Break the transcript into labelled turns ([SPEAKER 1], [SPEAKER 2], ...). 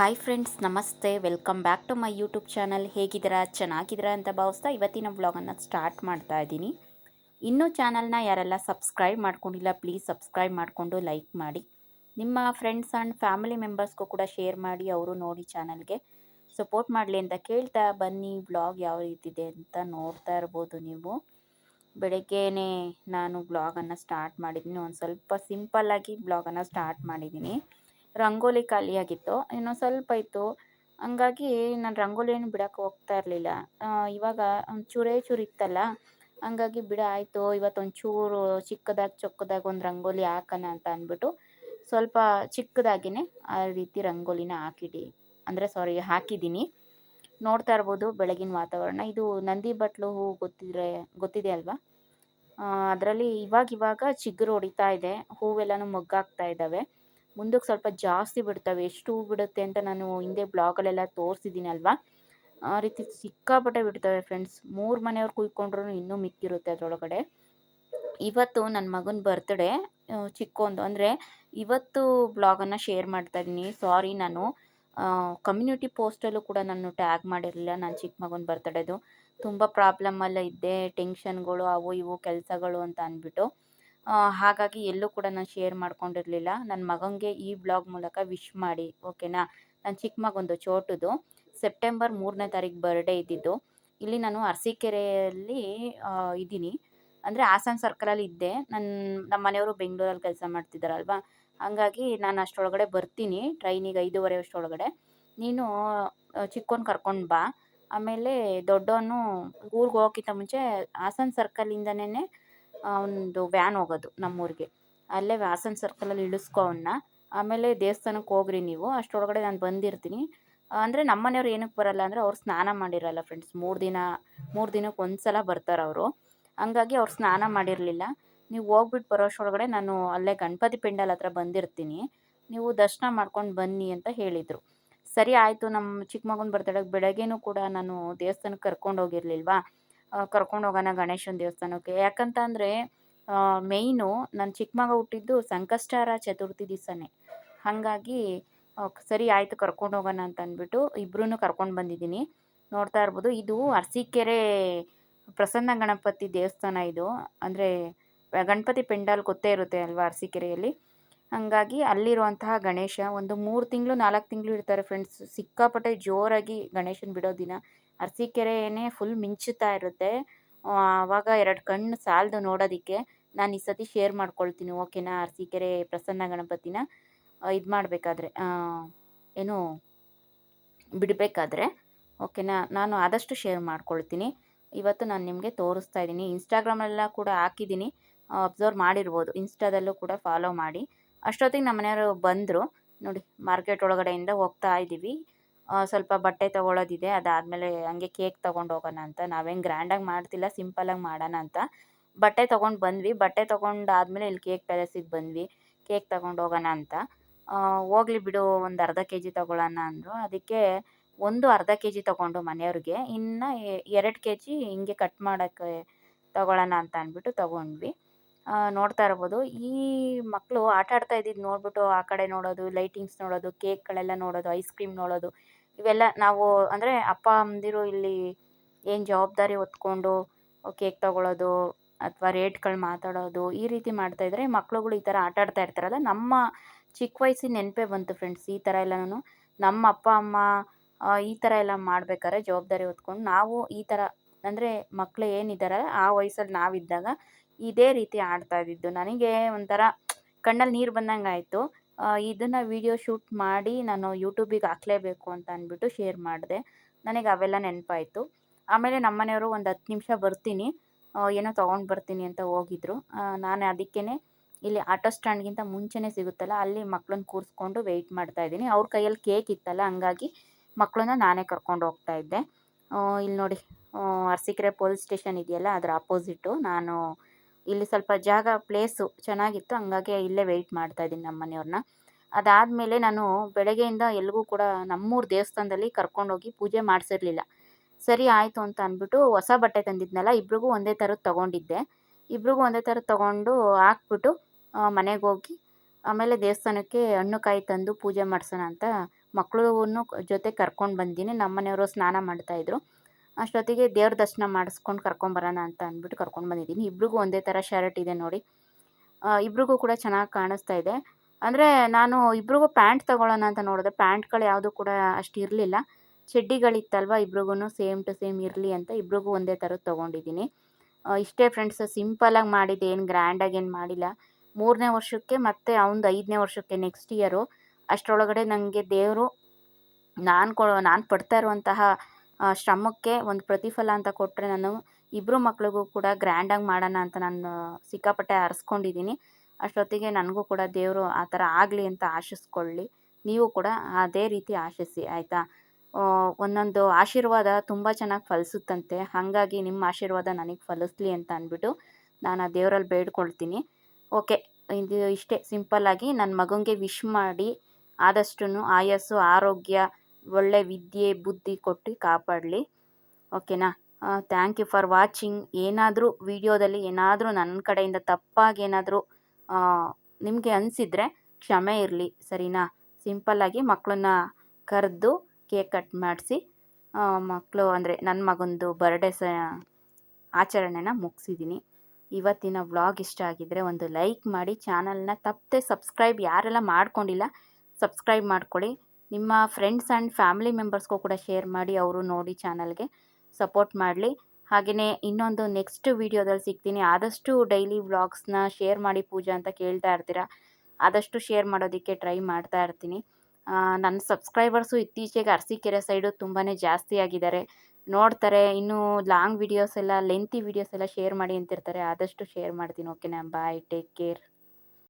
[SPEAKER 1] Hi friends ನಮಸ್ತೆ. Welcome back to my YouTube channel ಹೇಗಿದ್ದೀರಾ? ಚೆನ್ನಾಗಿದ್ದೀರಾ ಅಂತ ಭಾವಿಸ್ತಾ ಇವತ್ತಿನ ವ್ಲಾಗನ್ನು ಸ್ಟಾರ್ಟ್ ಮಾಡ್ತಾ ಇದ್ದೀನಿ. ಇನ್ನೂ ಚಾನಲ್ನ ಯಾರೆಲ್ಲ ಸಬ್ಸ್ಕ್ರೈಬ್ ಮಾಡ್ಕೊಂಡಿಲ್ಲ ಪ್ಲೀಸ್ ಸಬ್ಸ್ಕ್ರೈಬ್ ಮಾಡಿಕೊಂಡು ಲೈಕ್ ಮಾಡಿ. ನಿಮ್ಮ ಫ್ರೆಂಡ್ಸ್ ಆ್ಯಂಡ್ ಫ್ಯಾಮಿಲಿ ಮೆಂಬರ್ಸ್ಗೂ ಕೂಡ ಶೇರ್ ಮಾಡಿ, ಅವರು ನೋಡಿ ಚಾನಲ್ಗೆ ಸಪೋರ್ಟ್ ಮಾಡಲಿ ಅಂತ ಕೇಳ್ತಾ ಬನ್ನಿ ವ್ಲಾಗ್ ಯಾವ ರೀತಿದೆ ಅಂತ ನೋಡ್ತಾ ಇರ್ಬೋದು ನೀವು. ಬೆಳಗ್ಗೆನೇ ನಾನು ಬ್ಲಾಗನ್ನು ಸ್ಟಾರ್ಟ್ ಮಾಡಿದ್ದೀನಿ. ಒಂದು ಸ್ವಲ್ಪ ಸಿಂಪಲ್ಲಾಗಿ ಬ್ಲಾಗನ್ನು ಸ್ಟಾರ್ಟ್ ಮಾಡಿದ್ದೀನಿ. ರಂಗೋಲಿ ಖಾಲಿಯಾಗಿತ್ತು. ಇನ್ನೂ ಸ್ವಲ್ಪ ಇತ್ತು. ಹಂಗಾಗಿ ನಾನು ರಂಗೋಲಿ ಏನು ಬಿಡೋಕೆ ಹೋಗ್ತಾ ಇರಲಿಲ್ಲ. ಇವಾಗ ಒಂದು ಚೂರೇ ಇತ್ತಲ್ಲ, ಹಂಗಾಗಿ ಬಿಡ ಆಯಿತು. ಇವತ್ತು ಚೂರು ಚಿಕ್ಕದಾಗಿ ಚೊಕ್ಕದಾಗಿ ಒಂದು ರಂಗೋಲಿ ಹಾಕೋಣ ಅಂತ ಅಂದ್ಬಿಟ್ಟು ಸ್ವಲ್ಪ ಚಿಕ್ಕದಾಗಿನೇ ಆ ರೀತಿ ರಂಗೋಲಿನ ಹಾಕಿಡಿ. ಅಂದರೆ ಸಾರಿ ಹಾಕಿದ್ದೀನಿ ನೋಡ್ತಾ ಇರ್ಬೋದು ಬೆಳಗಿನ ವಾತಾವರಣ. ಇದು ನಂದಿ ಬಟ್ಲು ಹೂವು ಗೊತ್ತಿದ್ರೆ, ಗೊತ್ತಿದೆ ಅಲ್ವಾ? ಅದರಲ್ಲಿ ಇವಾಗ ಇವಾಗ ಚಿಗುರು ಹೊಡಿತಾ ಇದೆ. ಹೂವೆಲ್ಲನೂ ಮೊಗ್ಗಾಗ್ತಾ ಇದ್ದಾವೆ ಮುಂದಕ್ಕೆ ಸ್ವಲ್ಪ ಜಾಸ್ತಿ ಬಿಡ್ತವೆ, ಎಷ್ಟು ಬಿಡುತ್ತೆ ಅಂತ ನಾನು ಹಿಂದೆ ಬ್ಲಾಗಲ್ಲೆಲ್ಲ ತೋರಿಸಿದ್ದೀನಿ ಅಲ್ವಾ? ಆ ರೀತಿ ಸಿಕ್ಕಾಪಟ್ಟೆ ಬಿಡ್ತವೆ ಫ್ರೆಂಡ್ಸ್. ಮೂರು ಮನೆಯವ್ರು ಕುಯ್ಕೊಂಡ್ರು ಇನ್ನೂ ಮಿಕ್ಕಿರುತ್ತೆ ಅದರೊಳಗಡೆ. ಇವತ್ತು ನನ್ನ ಮಗನ ಬರ್ತ್ಡೇ ಚಿಕ್ಕೊಂದು. ಅಂದರೆ ಇವತ್ತು ಬ್ಲಾಗನ್ನು ಶೇರ್ ಮಾಡ್ತಾ ಇದ್ದೀನಿ. ಸಾರಿ ನಾನು ಕಮ್ಯುನಿಟಿ ಪೋಸ್ಟಲ್ಲೂ ಕೂಡ ನಾನು ಟ್ಯಾಗ್ ಮಾಡಿರಲಿಲ್ಲ ನನ್ನ ಚಿಕ್ಕ ಮಗನ ಬರ್ತಡೇದು ತುಂಬ ಪ್ರಾಬ್ಲಮ್ಮಲ್ಲ ಇದ್ದೆ ಟೆನ್ಷನ್ಗಳು ಅವು ಇವು, ಕೆಲಸಗಳು ಅಂತ ಅಂದ್ಬಿಟ್ಟು. ಹಾಗಾಗಿ ಎಲ್ಲೂ ಕೂಡ ನಾನು ಶೇರ್ ಮಾಡ್ಕೊಂಡಿರಲಿಲ್ಲ. ನನ್ನ ಮಗನಿಗೆ ಈ ಬ್ಲಾಗ್ ಮೂಲಕ ವಿಶ್ ಮಾಡಿ ಓಕೆನಾ ನನ್ನ ಚಿಕ್ಕ ಮಗೊಂದು ಚೋಟುದು. ಸೆಪ್ಟೆಂಬರ್ ಮೂರನೇ ತಾರೀಕು ಬರ್ಡೇ ಇದ್ದಿದ್ದು. ಇಲ್ಲಿ ನಾನು ಅರಸೀಕೆರೆಯಲ್ಲಿ ಇದ್ದೀನಿ. ಅಂದರೆ ಹಾಸನ ಸರ್ಕಲಲ್ಲಿ ಇದ್ದೆ. ನನ್ನ ನಮ್ಮ ಮನೆಯವರು ಬೆಂಗಳೂರಲ್ಲಿ ಕೆಲಸ ಮಾಡ್ತಿದ್ದಾರಲ್ವಾ? ಹಾಗಾಗಿ ನಾನು ಅಷ್ಟರೊಳಗಡೆ ಬರ್ತೀನಿ. ಟ್ರೈನಿಗೆ ಐದೂವರೆ ಅಷ್ಟರೊಳಗಡೆ ನೀನು ಚಿಕ್ಕವನು ಕರ್ಕೊಂಡು ಬಾ. ಆಮೇಲೆ ದೊಡ್ಡವನು ಊರಿಗೆ ಹೋಗೋಕ್ಕಿಂತ ಮುಂಚೆ ಹಾಸನ ಸರ್ಕಲಿಂದನೇ ಒಂದು ವ್ಯಾನ್ ಹೋಗೋದು ನಮ್ಮೂರಿಗೆ. ಅಲ್ಲೇ ಹಾಸನ ಸರ್ಕಲಲ್ಲಿ ಇಳಿಸ್ಕೊ ಅವನ್ನ ಆಮೇಲೆ ದೇವಸ್ಥಾನಕ್ಕೆ ಹೋಗ್ರಿ ನೀವು. ಅಷ್ಟರೊಳಗಡೆ ನಾನು ಬಂದಿರ್ತೀನಿ. ಅಂದರೆ ನಮ್ಮ ಮನೆಯವ್ರು ಏನಕ್ಕೆ ಬರಲ್ಲ ಅಂದರೆ ಅವ್ರು ಸ್ನಾನ ಮಾಡಿರಲ್ಲ ಫ್ರೆಂಡ್ಸ್ ಮೂರು ದಿನ, ಮೂರು ದಿನಕ್ಕೆ ಒಂದು ಸಲ ಬರ್ತಾರೆ ಅವರು. ಹಂಗಾಗಿ ಅವ್ರು ಸ್ನಾನ ಮಾಡಿರಲಿಲ್ಲ. ನೀವು ಹೋಗ್ಬಿಟ್ಟು ಬರೋಷ್ಟರೊಳಗಡೆ ನಾನು ಅಲ್ಲೇ ಗಣಪತಿ ಪೆಂಡಲ್ ಹತ್ರ ಬಂದಿರ್ತೀನಿ. ನೀವು ದರ್ಶನ ಮಾಡ್ಕೊಂಡು ಬನ್ನಿ ಅಂತ ಹೇಳಿದರು. ಸರಿ ಆಯಿತು ನಮ್ಮ ಚಿಕ್ಕ ಮಗನ ಬರ್ತಡೆಗೆ ಬೆಳಗ್ಗೆನೂ ಕೂಡ ನಾನು ದೇವಸ್ಥಾನಕ್ಕೆ ಕರ್ಕೊಂಡು ಹೋಗಿರ್ಲಿಲ್ವಾ? ಕರ್ಕೊಂಡು ಹೋಗೋಣ ಗಣೇಶನ ದೇವಸ್ಥಾನಕ್ಕೆ. ಯಾಕಂತ ಅಂದರೆ ಮೇಯ್ನು ನನ್ನ ಚಿಕ್ಕ ಮಗ ಹುಟ್ಟಿದ್ದು ಸಂಕಷ್ಟಾರ ಚತುರ್ಥಿ ದಿವಸನೇ. ಹಾಗಾಗಿ ಸರಿ ಆಯಿತು ಕರ್ಕೊಂಡು ಹೋಗೋಣ ಅಂತ ಅಂದ್ಬಿಟ್ಟು ಇಬ್ಬರೂ ಕರ್ಕೊಂಡು ಬಂದಿದ್ದೀನಿ. ನೋಡ್ತಾ ಇರ್ಬೋದು, ಇದು ಅರಸೀಕೆರೆ ಪ್ರಸನ್ನ ಗಣಪತಿ ದೇವಸ್ಥಾನ ಇದು. ಅಂದರೆ, ಗಣಪತಿ ಪೆಂಡಾಲ್ ಗೊತ್ತೇ ಇರುತ್ತೆ ಅಲ್ವಾ ಅರಸೀಕೆರೆಯಲ್ಲಿ? ಹಾಗಾಗಿ ಅಲ್ಲಿರುವಂತಹ ಗಣೇಶ ಒಂದು ಮೂರು ತಿಂಗಳು ನಾಲ್ಕು ತಿಂಗಳು ಇರ್ತಾರೆ ಫ್ರೆಂಡ್ಸ್ ಸಿಕ್ಕಾಪಟ್ಟೆ ಜೋರಾಗಿ ಗಣೇಶನ ಬಿಡೋ ದಿನ. ಅರಸೀಕೆರೆನೇ ಫುಲ್ ಮಿಂಚುತ್ತಾ ಇರುತ್ತೆ. ಆವಾಗ ಎರಡು ಕಣ್ಣು ಸಾಲದು ನೋಡೋದಕ್ಕೆ ನಾನು ಈ ಸತಿ ಶೇರ್ ಮಾಡ್ಕೊಳ್ತೀನಿ ಓಕೆನಾ ಅರಸೀಕೆರೆ ಪ್ರಸನ್ನ ಗಣಪತಿನ. ಇದು ಮಾಡಬೇಕಾದ್ರೆ ಏನು, ಬಿಡಬೇಕಾದ್ರೆ ಓಕೆನಾ ನಾನು ಆದಷ್ಟು ಶೇರ್ ಮಾಡ್ಕೊಳ್ತೀನಿ. ಇವತ್ತು ನಾನು ನಿಮಗೆ ತೋರಿಸ್ತಾ ಇದ್ದೀನಿ. ಇನ್ಸ್ಟಾಗ್ರಾಮೆಲ್ಲ ಕೂಡ ಹಾಕಿದ್ದೀನಿ ಅಬ್ಸರ್ವ್ ಮಾಡಿರ್ಬೋದು. ಇನ್ಸ್ಟಾದಲ್ಲೂ ಕೂಡ ಫಾಲೋ ಮಾಡಿ. ಅಷ್ಟೊತ್ತಿಗೆ ನಮ್ಮ ಮನೆಯವರು ಬಂದರು. ನೋಡಿ ಮಾರ್ಕೆಟ್ ಒಳಗಡೆಯಿಂದ ಹೋಗ್ತಾ ಇದ್ದೀವಿ ಸ್ವಲ್ಪ ಬಟ್ಟೆ ತೊಗೊಳೋದಿದೆ. ಅದಾದಮೇಲೆ ಹಂಗೆ ಕೇಕ್ ತೊಗೊಂಡು ಹೋಗೋಣ ಅಂತ. ನಾವೇನು ಗ್ರ್ಯಾಂಡಾಗಿ ಮಾಡ್ತಿಲ್ಲ ಸಿಂಪಲಾಗಿ ಮಾಡೋಣ ಅಂತ. ಬಟ್ಟೆ ತೊಗೊಂಡು ಬಂದ್ವಿ. ಬಟ್ಟೆ ತೊಗೊಂಡಾದ್ಮೇಲೆ ಇಲ್ಲಿ ಕೇಕ್ ಪ್ಯಾಲೇಸಿಗೆ ಬಂದ್ವಿ. ಕೇಕ್ ತೊಗೊಂಡು ಹೋಗೋಣ ಅಂತ ಹೋಗ್ಲಿ ಬಿಡು, ಒಂದು ಅರ್ಧ ಕೆ ಜಿ ತೊಗೊಳೋಣ ಅಂದರು. ಅದಕ್ಕೆ ಒಂದು ಅರ್ಧ ಕೆ ಜಿ ತೊಗೊಂಡು ಮನೆಯವ್ರಿಗೆ. ಇನ್ನು ಎರಡು ಕೆ ಜಿ ಹಿಂಗೆ ಕಟ್ ಮಾಡೋಕ್ಕೆ ತೊಗೊಳೋಣ ಅಂತ ಅಂದ್ಬಿಟ್ಟು ತೊಗೊಂಡ್ವಿ. ನೋಡ್ತಾ ಇರ್ಬೋದು. ಈ ಮಕ್ಕಳು ಆಟ ಆಡ್ತಾ ಇದ್ದಿದ್ದು ನೋಡ್ಬಿಟ್ಟು ಆ ಕಡೆ ನೋಡೋದು, ಲೈಟಿಂಗ್ಸ್ ನೋಡೋದು, ಕೇಕ್ಗಳೆಲ್ಲ ನೋಡೋದು, ಐಸ್ ಕ್ರೀಮ್ ನೋಡೋದು ಇವೆಲ್ಲ ನಾವು ಅಂದರೆ ಅಪ್ಪ ಅಮ್ಮಂದಿರು ಇಲ್ಲಿ ಏನು ಜವಾಬ್ದಾರಿ ಹೊತ್ಕೊಂಡು ಕೇಕ್ ತಗೊಳ್ಳೋದು ಅಥವಾ ರೇಟ್ಗಳು ಮಾತಾಡೋದು ಈ ರೀತಿ ಮಾಡ್ತಾಯಿದ್ರೆ ಮಕ್ಳುಗಳು ಈ ಥರ ಆಟ ಆಡ್ತಾ ಇರ್ತಾರಲ್ಲ, ನಮ್ಮ ಚಿಕ್ಕ ವಯಸ್ಸಿನ ನೆನಪೇ ಬಂತು ಫ್ರೆಂಡ್ಸ್ ಈ ಥರ ನಾನು ನಮ್ಮ ಅಪ್ಪ, ಅಮ್ಮ ಈ ಥರ ಎಲ್ಲ ಮಾಡ್ಬೇಕಾದ್ರೆ ಜವಾಬ್ದಾರಿ ಹೊತ್ಕೊಂಡು ನಾವು ಈ ಥರ ಅಂದರೆ ಮಕ್ಕಳು ಏನಿದ್ದಾರೆ ಆ ವಯಸ್ಸಲ್ಲಿ ನಾವಿದ್ದಾಗ ಇದೇ ರೀತಿ ಆಡ್ತಾ ಇದ್ದಿದ್ದು. ನನಗೆ ಒಂಥರ ಕಣ್ಣಲ್ಲಿ ನೀರು ಬಂದಂಗೆ ಆಯಿತು ಇದನ್ನು ವಿಡಿಯೋ ಶೂಟ್ ಮಾಡಿ ನಾನು ಯೂಟ್ಯೂಬಿಗೆ ಹಾಕ್ಲೇಬೇಕು ಅಂತ ಅಂದ್ಬಿಟ್ಟು ಶೇರ್ ಮಾಡಿದೆ. ನನಗೆ ಅವೆಲ್ಲ ನೆನಪಾಯಿತು. ಆಮೇಲೆ ನಮ್ಮ ಮನೆಯವರು ಒಂದು ಹತ್ತು ನಿಮಿಷ ಬರ್ತೀನಿ. ಏನೋ ತೊಗೊಂಡು ಬರ್ತೀನಿ ಅಂತ ಹೋಗಿದ್ರು. ನಾನು ಅದಕ್ಕೇ ಇಲ್ಲಿ ಆಟೋ ಸ್ಟ್ಯಾಂಡ್ಗಿಂತ ಮುಂಚೆನೇ ಸಿಗುತ್ತಲ್ಲ, ಅಲ್ಲಿ ಮಕ್ಕಳನ್ನ ಕೂರಿಸ್ಕೊಂಡು ವೆಯ್ಟ್ ಮಾಡ್ತಾ ಇದ್ದೀನಿ. ಅವ್ರ ಕೈಯಲ್ಲಿ ಕೇಕ್ ಇತ್ತಲ್ಲ, ಹಂಗಾಗಿ ಮಕ್ಕಳನ್ನ ನಾನೇ ಕರ್ಕೊಂಡು ಹೋಗ್ತಾ ಇದ್ದೆ. ಇಲ್ಲಿ ನೋಡಿ ಅರಸೀಕೆರೆ ಪೊಲೀಸ್ ಸ್ಟೇಷನ್ ಇದೆಯಲ್ಲ, ಅದರ ಅಪೋಸಿಟ್ಟು ನಾನು ಇಲ್ಲಿ ಸ್ವಲ್ಪ ಜಾಗ ಪ್ಲೇಸು ಚೆನ್ನಾಗಿತ್ತು, ಹಂಗಾಗಿ ಇಲ್ಲೇ ವೆಯ್ಟ್ ಮಾಡ್ತಾ ಇದ್ದೀನಿ ನಮ್ಮ ಮನೆಯವ್ರನ್ನ ಅದಾದಮೇಲೆ ನಾನು ಬೆಳಗ್ಗೆಯಿಂದ ಎಲ್ಲಿಗೂ ಕೂಡ ನಮ್ಮೂರು ದೇವಸ್ಥಾನದಲ್ಲಿ ಕರ್ಕೊಂಡೋಗಿ ಪೂಜೆ ಮಾಡಿಸಿರ್ಲಿಲ್ಲ. ಸರಿ ಆಯಿತು ಅಂತ ಅಂದ್ಬಿಟ್ಟು ಹೊಸ ಬಟ್ಟೆ ತಂದಿದ್ನಲ್ಲ, ಇಬ್ರಿಗೂ ಒಂದೇ ಥರದ್ದು ತೊಗೊಂಡಿದ್ದೆ. ಇಬ್ರಿಗೂ ಒಂದೇ ಥರದ್ದು ತೊಗೊಂಡು ಹಾಕ್ಬಿಟ್ಟು ಮನೆಗೆ ಹೋಗಿ, ಆಮೇಲೆ ದೇವಸ್ಥಾನಕ್ಕೆ ಹಣ್ಣು ಕಾಯಿ ತಂದು ಪೂಜೆ ಮಾಡಿಸೋಣ ಅಂತ ಮಕ್ಕಳು ಜೊತೆ ಕರ್ಕೊಂಡು ಬಂದೀನಿ. ನಮ್ಮ ಮನೆಯವರು ಸ್ನಾನ ಮಾಡ್ತಾಯಿದ್ರು ಅಷ್ಟೊತ್ತಿಗೆ ದೇವ್ರ ದರ್ಶನ ಮಾಡಿಸ್ಕೊಂಡು ಕರ್ಕೊಂಬರೋಣ ಅಂತ ಅಂದ್ಬಿಟ್ಟು ಕರ್ಕೊಂಡು ಬಂದಿದ್ದೀನಿ ಇಬ್ರಿಗೂ ಒಂದೇ ಥರ ಶರ್ಟ್ ಇದೆ ನೋಡಿ. ಇಬ್ರಿಗೂ ಕೂಡ ಚೆನ್ನಾಗಿ ಕಾಣಿಸ್ತಾ ಇದೆ. ಅಂದರೆ ನಾನು ಇಬ್ರಿಗೂ ಪ್ಯಾಂಟ್ ತಗೊಳ್ಳೋಣ ಅಂತ ನೋಡಿದೆ. ಪ್ಯಾಂಟ್ಗಳು ಯಾವುದು ಕೂಡ ಅಷ್ಟು ಇರಲಿಲ್ಲ. ಚಡ್ಡಿಗಳಿತ್ತಲ್ವ ಇಬ್ರಿಗೂ ಸೇಮ್ ಟು ಸೇಮ್ ಇರಲಿ ಅಂತ ಇಬ್ರಿಗೂ ಒಂದೇ ಥರದ್ದು ತೊಗೊಂಡಿದ್ದೀನಿ. ಇಷ್ಟೇ ಫ್ರೆಂಡ್ಸ್ ಸಿಂಪಲಾಗಿ ಮಾಡಿದ್ದೆ ಏನು ಗ್ರ್ಯಾಂಡಾಗಿ ಏನು ಮಾಡಿಲ್ಲ. ಮೂರನೇ ವರ್ಷಕ್ಕೆ ಮತ್ತು ಅವ್ನದು ಐದನೇ ವರ್ಷಕ್ಕೆ ನೆಕ್ಸ್ಟ್ ಇಯರು ಅಷ್ಟರೊಳಗಡೆ ನನಗೆ ದೇವರು ನಾನು ಕೊ, ನಾನು ಪಡ್ತಾ ಇರುವಂತಹ ಶ್ರಮಕ್ಕೆ ಒಂದು ಪ್ರತಿಫಲ ಅಂತ ಕೊಟ್ಟರೆ ನಾನು ಇಬ್ಬರು ಮಕ್ಳಿಗೂ ಕೂಡ ಗ್ರ್ಯಾಂಡಾಗಿ ಮಾಡೋಣ ಅಂತ ನಾನು ಸಿಕ್ಕಾಪಟ್ಟೆ ಹರಿಸ್ಕೊಂಡಿದ್ದೀನಿ ಅಷ್ಟೊತ್ತಿಗೆ ನನಗೂ ಕೂಡ ದೇವರು ಆ ಥರ ಆಗಲಿ ಅಂತ ಆಶಿಸ್ಕೊಳ್ಳಿ. ನೀವು ಕೂಡ ಅದೇ ರೀತಿ ಆಶಿಸಿ, ಆಯಿತಾ? ಒಂದೊಂದು ಆಶೀರ್ವಾದ ತುಂಬ ಚೆನ್ನಾಗಿ ಫಲಿಸುತ್ತಂತೆ. ಹಾಗಾಗಿ ನಿಮ್ಮ ಆಶೀರ್ವಾದ ನನಗೆ ಫಲಿಸ್ಲಿ ಅಂತ ಅಂದ್ಬಿಟ್ಟು ನಾನು ಆ ದೇವರಲ್ಲಿ ಬೇಡ್ಕೊಳ್ತೀನಿ. ಓಕೆ, ಇದು ಇಷ್ಟೇ ಸಿಂಪಲ್ಲಾಗಿ ನನ್ನ ಮಗನಿಗೆ ವಿಶ್ ಮಾಡಿ ಆದಷ್ಟು ಆಯಸ್ಸು, ಆರೋಗ್ಯ, ಒಳ್ಳೆ ವಿದ್ಯೆ, ಬುದ್ಧಿ ಕೊಟ್ಟು ಕಾಪಾಡಲಿ. ಓಕೆನಾ? Thank you for watching. ಏನಾದರೂ ವಿಡಿಯೋದಲ್ಲಿ ಏನಾದರೂ ನನ್ನ ಕಡೆಯಿಂದ ತಪ್ಪಾಗಿ ಏನಾದರೂ ನಿಮಗೆ ಅನಿಸಿದರೆ ಕ್ಷಮೆ ಇರಲಿ, ಸರಿನಾ? ಸಿಂಪಲ್ಲಾಗಿ ಮಕ್ಕಳನ್ನ ಕರೆದು ಕೇಕ್ ಕಟ್ ಮಾಡಿಸಿ ಮಕ್ಕಳು ಅಂದರೆ ನನ್ನ ಮಗಂದು ಬರ್ಡೇ ಸ, ಆಚರಣೆನ ಮುಗಿಸಿದ್ದೀನಿ ಇವತ್ತಿನ ವ್ಲಾಗ್ ಇಷ್ಟ ಆಗಿದ್ದರೆ ಒಂದು ಲೈಕ್ ಮಾಡಿ, ಚಾನಲ್ನ ತಪ್ಪದೆ ಸಬ್ಸ್ಕ್ರೈಬ್ ಯಾರೆಲ್ಲ ಮಾಡ್ಕೊಂಡಿಲ್ಲ ಸಬ್ಸ್ಕ್ರೈಬ್ ಮಾಡ್ಕೊಳ್ಳಿ. ನಿಮ್ಮ ಫ್ರೆಂಡ್ಸ್ ಆ್ಯಂಡ್ ಫ್ಯಾಮಿಲಿ ಮೆಂಬರ್ಸ್ಗೂ ಕೂಡ ಶೇರ್ ಮಾಡಿ, ಅವರು ನೋಡಿ ಚಾನಲ್ಗೆ ಸಪೋರ್ಟ್ ಮಾಡಲಿ. ಹಾಗೆಯೇ ಇನ್ನೊಂದು ನೆಕ್ಸ್ಟ್ ವೀಡಿಯೋದಲ್ಲಿ ಸಿಗ್ತೀನಿ. ಆದಷ್ಟು ಡೈಲಿ ವ್ಲಾಗ್ಸ್ನ ಶೇರ್ ಮಾಡಿ ಪೂಜಾ ಅಂತ ಕೇಳ್ತಾ ಇರ್ತೀರ? ಆದಷ್ಟು ಶೇರ್ ಮಾಡೋದಕ್ಕೆ ಟ್ರೈ ಮಾಡ್ತಾ ಇರ್ತೀನಿ. ನನ್ನ ಸಬ್ಸ್ಕ್ರೈಬರ್ಸು ಇತ್ತೀಚೆಗೆ ಅರಸೀಕೆರೆ ಸೈಡು ತುಂಬಾ ಜಾಸ್ತಿ ಆಗಿದ್ದಾರೆ. ನೋಡ್ತಾರೆ, ಇನ್ನೂ ಲಾಂಗ್ ವೀಡಿಯೋಸ್ ಎಲ್ಲ ಲೆಂತಿ ವೀಡಿಯೋಸ್ ಎಲ್ಲ ಶೇರ್ ಮಾಡಿ ಅಂತಿರ್ತಾರೆ. ಆದಷ್ಟು ಶೇರ್ ಮಾಡ್ತೀನಿ. ಓಕೆನಾ ಬಾಯ್ ಟೇಕ್ ಕೇರ್